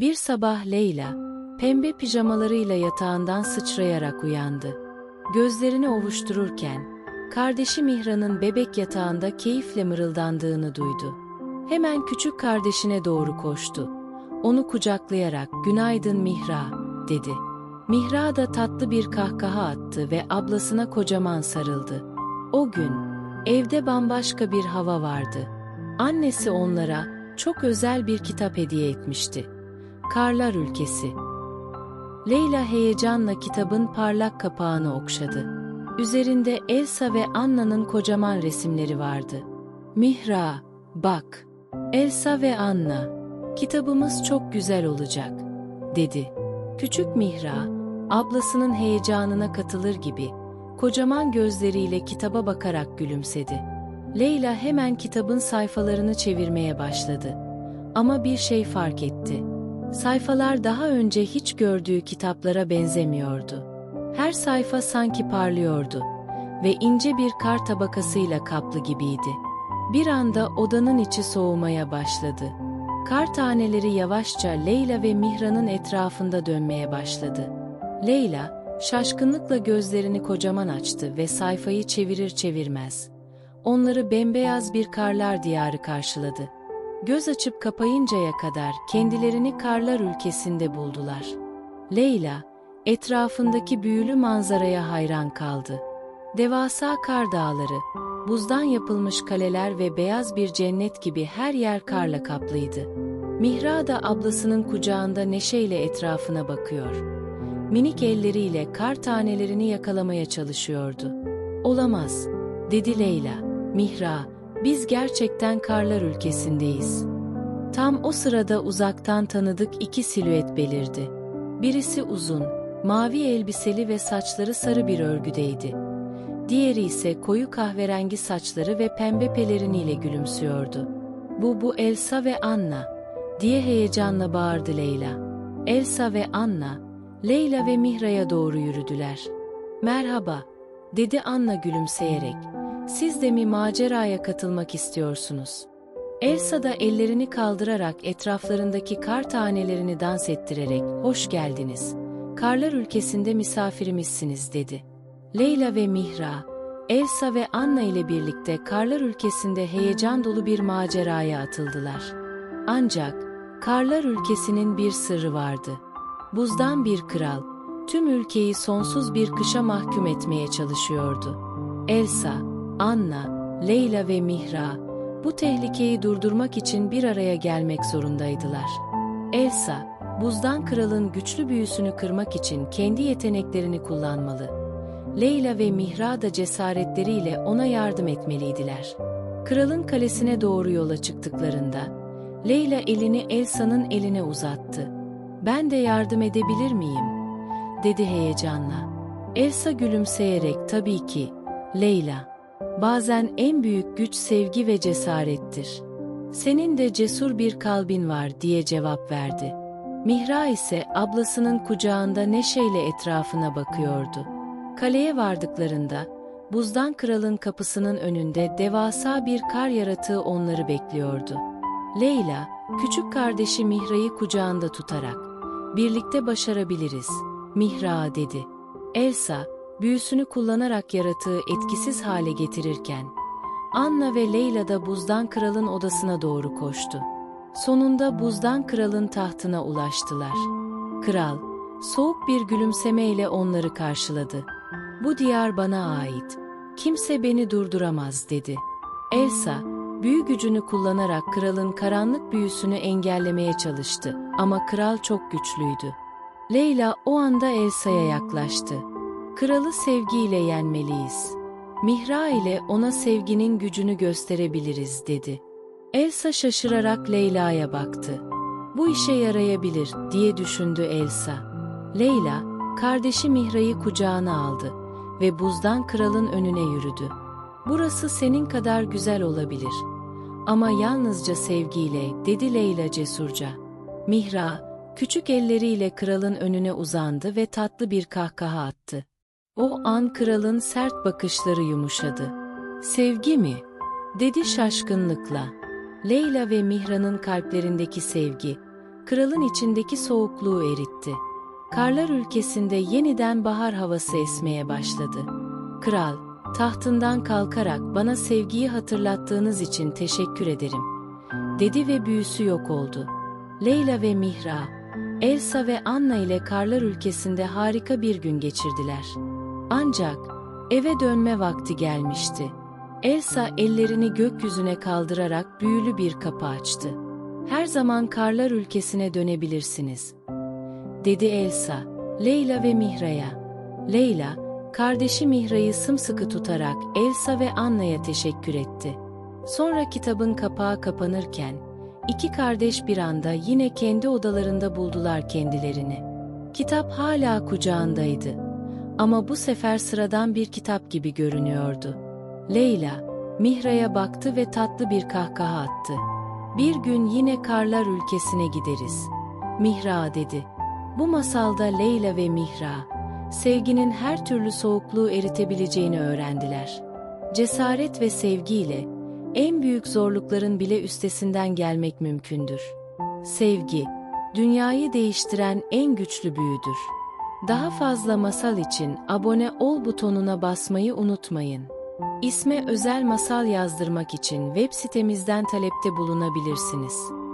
Bir sabah Leyla, pembe pijamalarıyla yatağından sıçrayarak uyandı. Gözlerini ovuştururken, kardeşi Mihran'ın bebek yatağında keyifle mırıldandığını duydu. Hemen küçük kardeşine doğru koştu. Onu kucaklayarak "Günaydın Mihra." dedi. Mihra da tatlı bir kahkaha attı ve ablasına kocaman sarıldı. O gün evde bambaşka bir hava vardı. Annesi onlara çok özel bir kitap hediye etmişti. Karlar Ülkesi. Leyla heyecanla kitabın parlak kapağını okşadı. Üzerinde Elsa ve Anna'nın kocaman resimleri vardı. Mihra, bak. Elsa ve Anna, kitabımız çok güzel olacak, dedi. Küçük Mihra, ablasının heyecanına katılır gibi, kocaman gözleriyle kitaba bakarak gülümsedi. Leyla hemen kitabın sayfalarını çevirmeye başladı. Ama bir şey fark etti. Sayfalar daha önce hiç gördüğü kitaplara benzemiyordu. Her sayfa sanki parlıyordu ve ince bir kar tabakasıyla kaplı gibiydi. Bir anda odanın içi soğumaya başladı. Kar taneleri yavaşça Leyla ve Mihran'ın etrafında dönmeye başladı. Leyla, şaşkınlıkla gözlerini kocaman açtı ve sayfayı çevirir çevirmez. Onları bembeyaz bir karlar diyarı karşıladı. Göz açıp kapayıncaya kadar kendilerini karlar ülkesinde buldular. Leyla, etrafındaki büyülü manzaraya hayran kaldı. Devasa kar dağları, buzdan yapılmış kaleler ve beyaz bir cennet gibi her yer karla kaplıydı. Mihra da ablasının kucağında neşeyle etrafına bakıyor. Minik elleriyle kar tanelerini yakalamaya çalışıyordu. Olamaz, dedi Leyla. Mihra, biz gerçekten karlar ülkesindeyiz. Tam o sırada uzaktan tanıdık iki silüet belirdi. Birisi uzun, mavi elbiseli ve saçları sarı bir örgüdeydi. Diğeri ise koyu kahverengi saçları ve pembe peleriniyle gülümsüyordu. Bu bu Elsa ve Anna, diye heyecanla bağırdı Leyla. Elsa ve Anna, Leyla ve Mihra'ya doğru yürüdüler. Merhaba, dedi Anna gülümseyerek. Siz de mi maceraya katılmak istiyorsunuz? Elsa da ellerini kaldırarak etraflarındaki kar tanelerini dans ettirerek hoş geldiniz. Karlar ülkesinde misafirimizsiniz dedi. Leyla ve Mihra, Elsa ve Anna ile birlikte karlar ülkesinde heyecan dolu bir maceraya atıldılar. Ancak karlar ülkesinin bir sırrı vardı. Buzdan bir kral, tüm ülkeyi sonsuz bir kışa mahkum etmeye çalışıyordu. Elsa, Anna, Leyla ve Mihra, bu tehlikeyi durdurmak için bir araya gelmek zorundaydılar. Elsa, buzdan kralın güçlü büyüsünü kırmak için kendi yeteneklerini kullanmalı. Leyla ve Mihra da cesaretleriyle ona yardım etmeliydiler. Kralın kalesine doğru yola çıktıklarında, Leyla elini Elsa'nın eline uzattı. Ben de yardım edebilir miyim? dedi heyecanla. Elsa gülümseyerek tabii ki, Leyla. Bazen en büyük güç sevgi ve cesarettir. Senin de cesur bir kalbin var diye cevap verdi. Mihra ise ablasının kucağında neşeyle etrafına bakıyordu. Kaleye vardıklarında, buzdan kralın kapısının önünde devasa bir kar yaratığı onları bekliyordu. Leyla, küçük kardeşi Mihra'yı kucağında tutarak, birlikte başarabiliriz, Mihra dedi. Elsa, büyüsünü kullanarak yaratığı etkisiz hale getirirken, Anna ve Leyla da buzdan kralın odasına doğru koştu. Sonunda buzdan kralın tahtına ulaştılar. Kral, soğuk bir gülümsemeyle onları karşıladı. Bu diyar bana ait. Kimse beni durduramaz dedi. Elsa, büyü gücünü kullanarak kralın karanlık büyüsünü engellemeye çalıştı ama kral çok güçlüydü. Leyla o anda Elsa'ya yaklaştı. Kralı sevgiyle yenmeliyiz. Mihra ile ona sevginin gücünü gösterebiliriz dedi. Elsa şaşırarak Leyla'ya baktı. Bu işe yarayabilir diye düşündü Elsa. Leyla, kardeşi Mihra'yı kucağına aldı ve buzdan kralın önüne yürüdü. Burası senin kadar güzel olabilir. Ama yalnızca sevgiyle, dedi Leyla cesurca. Mihra, küçük elleriyle kralın önüne uzandı ve tatlı bir kahkaha attı. O an kralın sert bakışları yumuşadı. Sevgi mi? dedi şaşkınlıkla. Leyla ve Mihra'nın kalplerindeki sevgi, kralın içindeki soğukluğu eritti. Karlar ülkesinde yeniden bahar havası esmeye başladı. Kral, tahtından kalkarak bana sevgiyi hatırlattığınız için teşekkür ederim, dedi ve büyüsü yok oldu. Leyla ve Mihra, Elsa ve Anna ile karlar ülkesinde harika bir gün geçirdiler. Ancak eve dönme vakti gelmişti. Elsa ellerini gökyüzüne kaldırarak büyülü bir kapı açtı. Her zaman karlar ülkesine dönebilirsiniz, dedi Elsa, Leyla ve Mihra'ya. Leyla, kardeşi Mihra'yı sımsıkı tutarak Elsa ve Anna'ya teşekkür etti. Sonra kitabın kapağı kapanırken, iki kardeş bir anda yine kendi odalarında buldular kendilerini. Kitap hala kucağındaydı. Ama bu sefer sıradan bir kitap gibi görünüyordu. Leyla, Mihra'ya baktı ve tatlı bir kahkaha attı. Bir gün yine karlar ülkesine gideriz. Mihra dedi. Bu masalda Leyla ve Mihra, sevginin her türlü soğukluğu eritebileceğini öğrendiler. Cesaret ve sevgiyle, en büyük zorlukların bile üstesinden gelmek mümkündür. Sevgi, dünyayı değiştiren en güçlü büyüdür. Daha fazla masal için abone ol butonuna basmayı unutmayın. İsme özel masal yazdırmak için web sitemizden talepte bulunabilirsiniz.